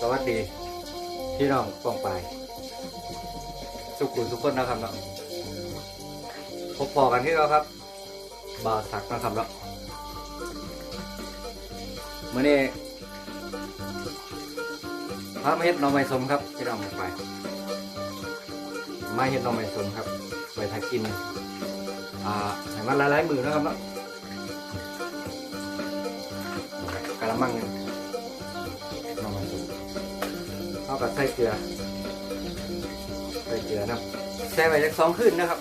สวัสดี พี่น้องปองไปสุขุมทุกคนนะครับเนาะพบพอกันที่เราครับบาสักนะครับเนาะมื่อนี้พระมาเฮ็ดน้องไม้สมครับพี่น้องไปายมาเฮ็ดน้องไม้สมครับไว้ถ้ากินอ่าให้มันหลายมือนะครับเนาะกะละมัง กับใส่เกลือใส่เกลือนะแช่ไว้สักสองคืนนะครับ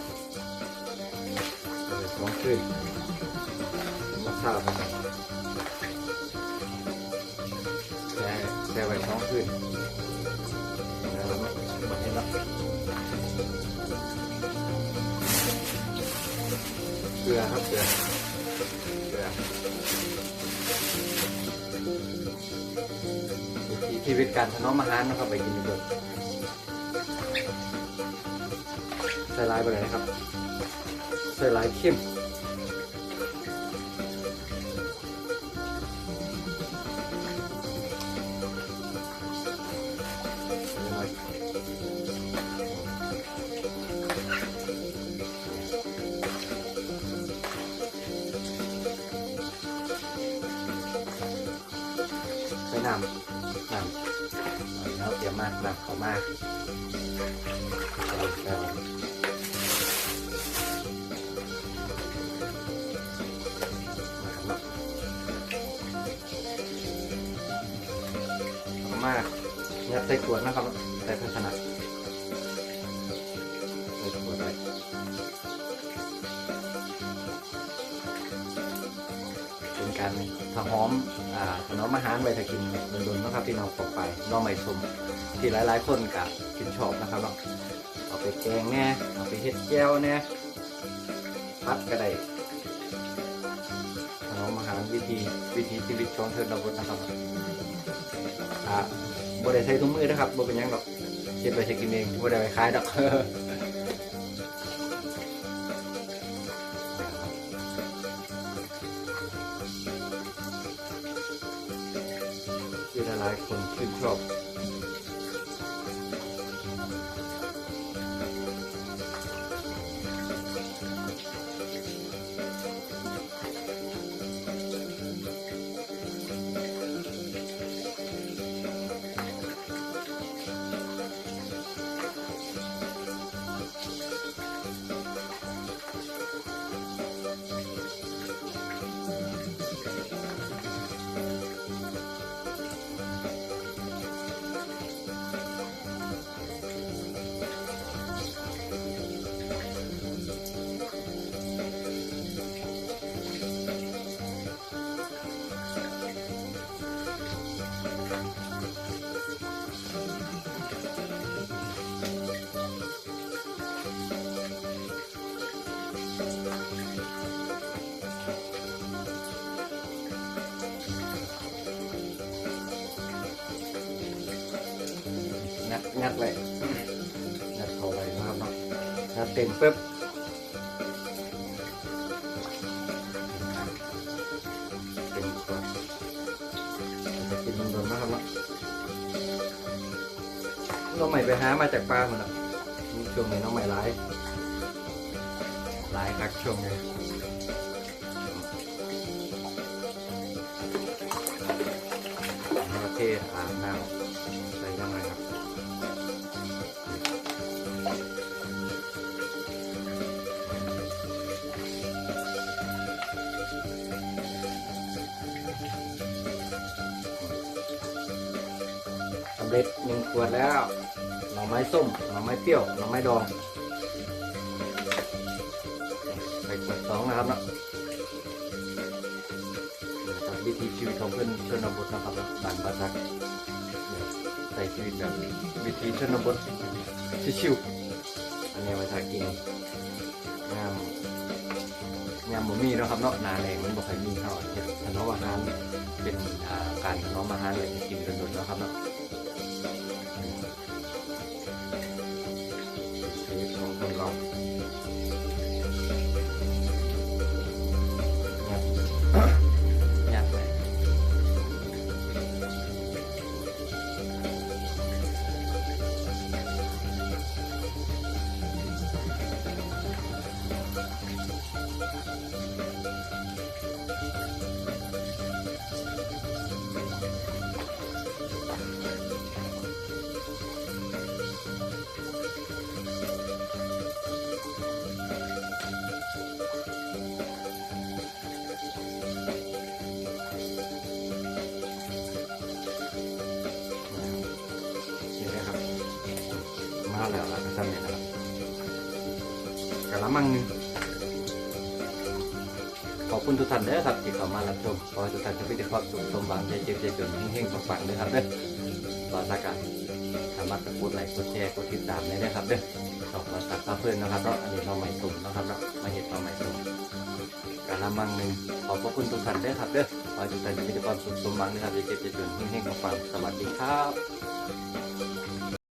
เออสองคืนมาทราบนะครับแช่แช่ไว้สองคืนแล้วเราไม่หมดนี้แล้วเกลือครับเกลือ ชีวิตการถนอมอาหารนะครับไปกินดีกว่าใส่ลายไปเลยนะครับใส่ลายเข้ม ใส่ลายใส่น้ำนำแล้วเตี๋ยมมากนักเขามากใส่ใส่เอามากยัดใส่ขวดนะครับใส่ภาชนา เป็นการถหอมอ่าถนอมอาหารไว้ถ้ากินโดนๆนะครับพี่น้องปอกไปน้องไม่ชมที่หลายๆคนกับกินชอบนะครับเนาเอาไปแกงแน่เอาไปเฮ็ดแก้วแน่พัดก็ได้ขนมอาหารวิธีวิธีชีวิตของเธอเราบดนะครับอ่าบ่ได้ใช้ถุงมือนะครับบ่เป็นยังหรอกเก็บไปใช้กินเองบ่ได้ไปขายดอก ที่หล งัดงัดไว้งัดเข้าไปนะครับเนาะงัดเต็มปุ๊บเต็มตัวจะกินมันโดนๆนะครับเนาะน้องใหม่ไปหามาจากปลาหมดแล้วช่วงนี้น้องใหม่ร้าย ร้ายคักช่วงนี้โอเคอ่านน้ำใส่ยังไงครับสำเร็จหนึ่งขวดแล้วหน่อไม้ส้มหน่อไม้เปรี้ยวหน่อไม้ดอง ใส่ขวดสองนะครับเนาะวิถีชีวิตของเพื่อนชนบทนะครับเนาะบ้านบาซักเนี่ยใส่ชีวิตแบบวิถีชนบทชิวๆอันนี้ไว้ทากินงามงามบ่มีเนะครับเนาะนาแรงมันบ่ค่อยมีเท่าเฮ็ดถนอมอาหารเป็นการถนอมอาหารเลยกินกันโดนๆเนะครับเนาะ ซ้ำเนี่ยครับกะละมังหนึงขอบคุณทุกท่านเด้อครับที่เข้ามารับชมขอให้ทุกท่านจะมีแต่ความสุขสมหวังใจเจ็บใจจนเฮงๆปังๆเลยครับเด้อรอสักกันสามารถกดไลค์กดแชร์กดติดตามได้เลยครับเด้อขอบคุณสักเพื่อนนะครับเนาะอันนี้เราใหม่ตุ่มนะครับเนาะมาเห็ดเราใหม่ตุ่มกะละมังหนึ่งขอบพระคุณทุกท่านเด้อครับเด้อขอให้ทุกท่านจะมีแต่ความสุขสมหวังนะครับใจเจ็บใจจนเฮงๆปังๆสวัสดีครับ